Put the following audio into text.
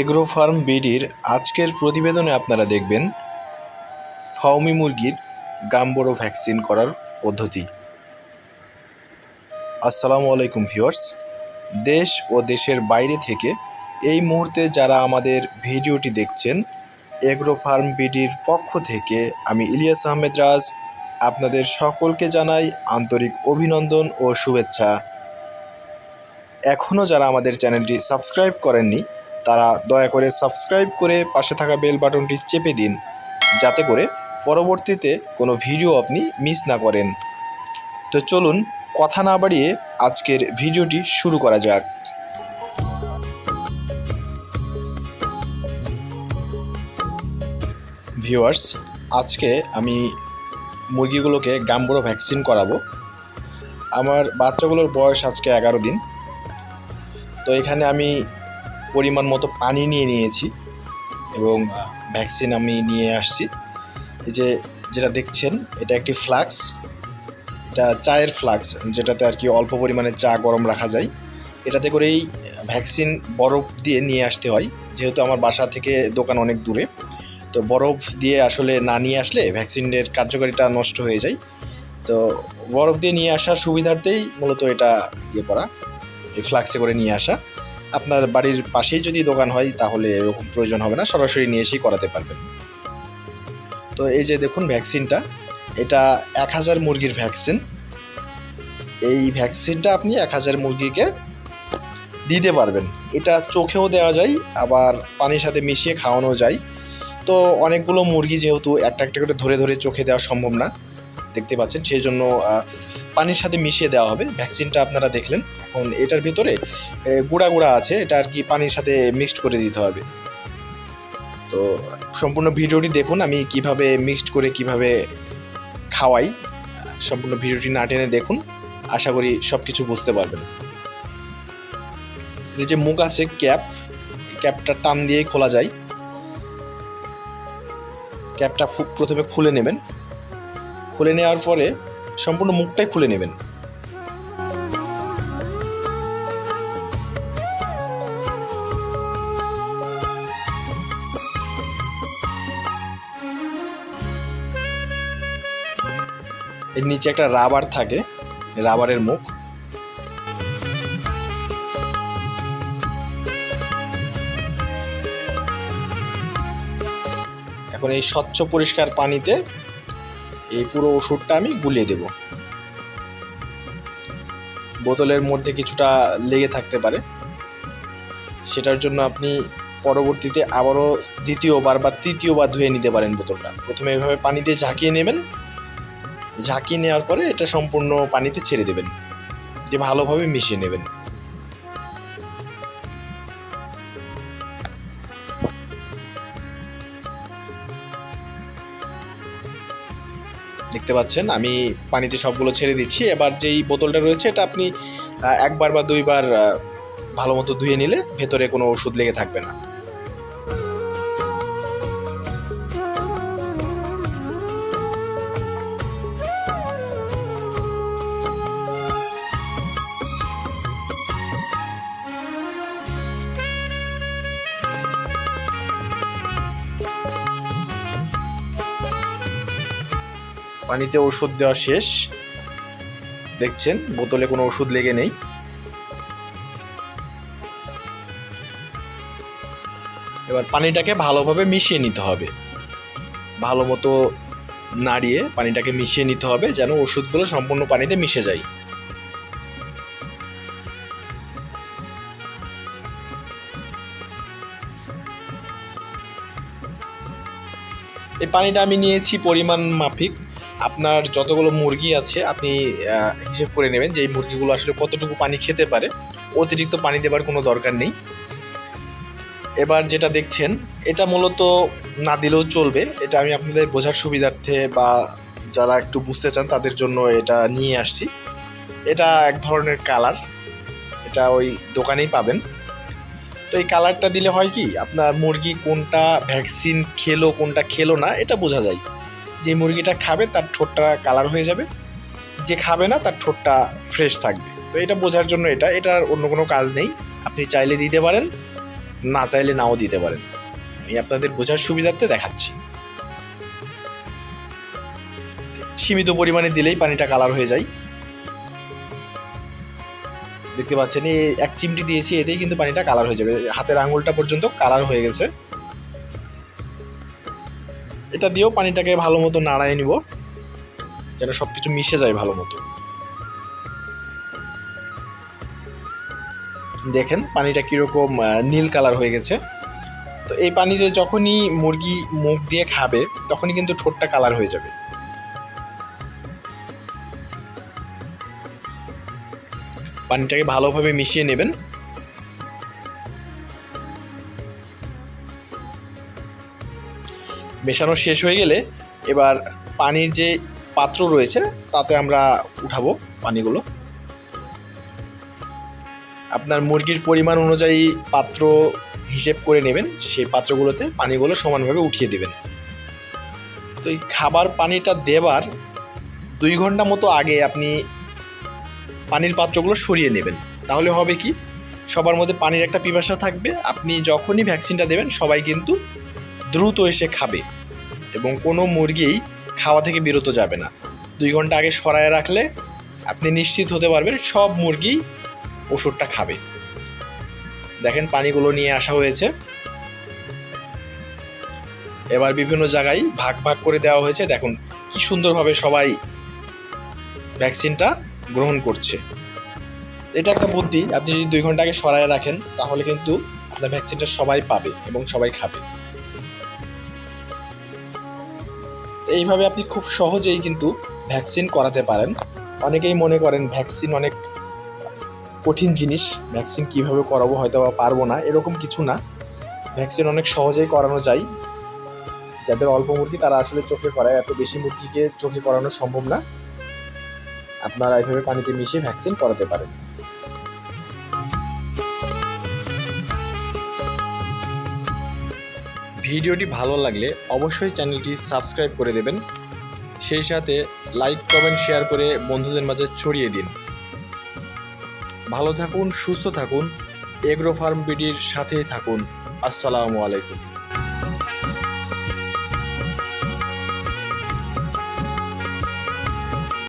Agro farm বিডির আজকের প্রতিবেদনে আপনারা দেখবেন ফাউমি মুরগির গাম্বোরো ভ্যাকসিন করার পদ্ধতি। আসসালামু আলাইকুম ভিউয়ার্স। দেশ ও দেশের বাইরে থেকে এই মুহূর্তে যারা আমাদের ভিডিওটি দেখছেন এগ্রো ফার্ম বিডির পক্ষ থেকে আমি ইলিয়াস আহমেদ রাজ আপনাদের সকলকে জানাই আন্তরিক অভিনন্দন ও শুভেচ্ছা। এখনও যারা আমাদের চ্যানেলটি সাবস্ক্রাইব করেননি তারা দয়া করে সাবস্ক্রাইব করে পাশে থাকা বেল বাটনটি চেপে দিন, যাতে করে পরবর্তীতে কোনো ভিডিও আপনি মিস না করেন। তো চলুন কথা না বাড়িয়ে আজকের ভিডিওটি শুরু করা যাক। ভিউয়ার্স, আজকে আমি মুরগিগুলোকে গাম্বুরো ভ্যাকসিন করাবো। আমার বাচ্চাগুলোর বয়স আজকে এগারো দিন। তো এখানে আমি পরিমাণ মতো পানি নিয়ে নিয়েছি এবং ভ্যাকসিন আমি নিয়ে আসছি। এই যে যেটা দেখছেন, এটা একটি ফ্লাক্স এটা চায়ের ফ্লাক্স যেটাতে আর কি অল্প পরিমাণে চা গরম রাখা যায়। এটাতে করেই ভ্যাকসিন বরফ দিয়ে নিয়ে আসতে হয়। যেহেতু আমার বাসা থেকে দোকান অনেক দূরে, তো বরফ দিয়ে আসলে না নিয়ে আসলে ভ্যাকসিনের কার্যকারিতা নষ্ট হয়ে যায়। তো বরফ দিয়ে নিয়ে আসার সুবিধার্থেই মূলত এটা ইয়ে করা, এই ফ্লাক্সে করে নিয়ে আসা। আপনার বাড়ির পাশেই যদি দোকান হয়, তাহলে এরকম প্রয়োজন হবে না, সরাসরি নিয়ে এসেই করাতে পারবেন। তো এই যে দেখুন ভ্যাকসিনটা, এটা এক হাজার মুরগির ভ্যাকসিন। এই ভ্যাকসিনটা আপনি এক হাজার মুরগিকে দিতে পারবেন। এটা চোখেও দেওয়া যায়, আবার পানির সাথে মিশিয়ে খাওয়ানো যায়। তো অনেকগুলো মুরগি যেহেতু একটা একটা করে ধরে ধরে চোখে দেওয়া সম্ভব না দেখতে পাচ্ছেন, সেই জন্য পানির সাথে মিশিয়ে দেওয়া হবে। ভ্যাকসিনটা আপনারা দেখলেন। এখন এটার ভিতরে গুঁড়া গুঁড়া আছে। এটা আর কি পানির সাথে মিক্সড করে দিতে হবে। তো সম্পূর্ণ ভিডিওটি দেখুন, আমি কীভাবে মিক্সড করে কীভাবে খাওয়াই। সম্পূর্ণ ভিডিওটি না টেনে দেখুন। আশা করি সব কিছু বুঝতে পারবেন। এই যে মুখ আছে, ক্যাপ। ক্যাপটা টান দিয়েই খোলা যায়। ক্যাপটা প্রথমে খুলে নেবেন। খুলে নেওয়ার পরে সম্পূর্ণ মুখটাই খুলে নেবেন। এর নিচে একটা রাবার থাকে, রাবারের মুখ। এখন এই স্বচ্ছ পরিষ্কার পানিতে এই পুরো ওষুধটা আমি গুলিয়ে দেব। বোতলের মধ্যে কিছুটা লেগে থাকতে পারে। সেটার জন্য আপনি পরবর্তীতে আবারও দ্বিতীয়বার বা তৃতীয়বার ধুয়ে নিতে পারেন বোতলটা। প্রথমে এভাবে পানি দিয়ে ঝাঁকিয়ে নেবেন। ঝাঁকিয়ে নেওয়ার পরে এটা সম্পূর্ণ পানিতে ছেড়ে দেবেন। যে ভালোভাবে মিশিয়ে নেবেন। দেখতে পাচ্ছেন, আমি পানিতে সবগুলো ছেড়ে দিচ্ছি। এবার যেই বোতলটা রয়েছে, এটা আপনি একবার বা দুইবার ভালো মতো ধুয়ে নিলে ভেতরে কোনো ওষুধ লেগে থাকবে না। পানিতে ওষুধ দেওয়া শেষ। দেখছেন, বোতলে কোনো ওষুধ লেগে নেই। এবার পানিটাকে ভালোভাবে মিশিয়ে নিতে হবে। ভালো মতো নাড়িয়ে পানিটাকে মিশিয়ে নিতে হবে যেন ওষুধগুলো সম্পূর্ণ পানিতে মিশে যায়। এই পানিটা আমি নিয়েছি পরিমাণ মাফিক। আপনার যতগুলো মুরগি আছে, আপনি হিসেব করে নেবেন যে এই মুরগিগুলো আসলে কতটুকু পানি খেতে পারে। অতিরিক্ত পানি দেবার কোনো দরকার নেই। এবার যেটা দেখছেন, এটা মূলত না দিলেও চলবে। এটা আমি আপনাদের বোঝার সুবিধার্থে বা যারা একটু বুঝতে চান, তাদের জন্য এটা নিয়ে আসছি। এটা এক ধরনের কালার। এটা ওই দোকানেই পাবেন। তো এই কালারটা দিলে হয় কি, আপনার মুরগি কোনটা ভ্যাকসিন খেলো, কোনটা খেলো না, এটা বোঝা যায়। যে মুরগিটা খাবে, তার ঠোঁটটা কালার হয়ে যাবে। যে খাবে না, তার ঠোঁটটা ফ্রেশ থাকবে। তো এটা বোঝার জন্য এটা এটার অন্য কোনো কাজ নেই। আপনি চাইলে দিতে পারেন, না চাইলে নাও দিতে পারেন। আমি আপনাদের বোঝার সুবিধার্থে দেখাচ্ছি। সীমিত পরিমাণে দিলেই পানিটা কালার হয়ে যায়। দেখতে পাচ্ছেন এই এক চিমটি দিয়েছি, এতেই কিন্তু পানিটা কালার হয়ে যাবে। হাতের আঙুলটা পর্যন্ত কালার হয়ে গেছে। এটা দিয়েও পানিটাকে ভালো মতো নাড়ায় নিব, যেন সব কিছু মিশে যায় ভালো মতো। দেখেন পানিটা কীরকম নীল কালার হয়ে গেছে। তো এই পানিতে যখনই মুরগি মুখ দিয়ে খাবে, তখনই কিন্তু ঠোঁটটা কালার হয়ে যাবে। পানিটাকে ভালোভাবে মিশিয়ে নেবেন। মেশানো শেষ হয়ে গেলে এবার পানির যে পাত্র রয়েছে, তাতে আমরা উঠাবো পানিগুলো। আপনার মুরগির পরিমাণ অনুযায়ী পাত্র হিসেব করে নেবেন, সেই পাত্রগুলোতে পানিগুলো সমানভাবে উঠিয়ে দেবেন। তো এই খাবার পানিটা দেবার দুই ঘণ্টা মতো আগে আপনি পানির পাত্রগুলো সরিয়ে নেবেন। তাহলে হবে কি, সবার মধ্যে পানির একটা পিপাসা থাকবে। আপনি যখনই ভ্যাকসিনটা দেবেন, সবাই কিন্তু দ্রুত এসে খাবে এবং কোনো মুরগিই খাওয়া থেকে বিরত যাবে না। দুই ঘণ্টা আগে সরায় রাখলে আপনি নিশ্চিত হতে পারবেন সব মুরগি ওষুধটা খাবে। দেখেন পানিগুলো নিয়ে আসা হয়েছে। এবার বিভিন্ন জায়গায় ভাগ ভাগ করে দেওয়া হয়েছে। দেখুন কি সুন্দরভাবে সবাই ভ্যাকসিনটা গ্রহণ করছে। এটা একটা বুদ্ধি। আপনি যদি দুই ঘণ্টা আগে সরায় রাখেন তাহলে কিন্তু আপনার ভ্যাকসিনটা সবাই পাবে এবং সবাই খাবে। এইভাবে আপনি খুব সহজেই কিন্তু ভ্যাকসিন করাতে পারেন। অনেকেই মনে করেন ভ্যাকসিন অনেক কঠিন জিনিস ভ্যাকসিন কীভাবে করাবো হয়তো বা পারব না, এরকম কিছু না। ভ্যাকসিন অনেক সহজেই করানো যায়। যাদের অল্প মুরগি তারা আসলে চোখে করায় এত বেশি মুরগিকে চোখে করানো সম্ভব না। আপনারা এইভাবে পানিতে মিশিয়ে ভ্যাকসিন করাতে পারেন। ভিডিওটি ভালো লাগলে অবশ্যই চ্যানেলটি সাবস্ক্রাইব করে দেবেন। সেই সাথে লাইক, কমেন্ট, শেয়ার করে বন্ধুদের মাঝে ছড়িয়ে দিন। ভালো থাকুন, সুস্থ থাকুন। এগ্রো ফার্ম বিডির সাথেই থাকুন। আসসালামু আলাইকুম।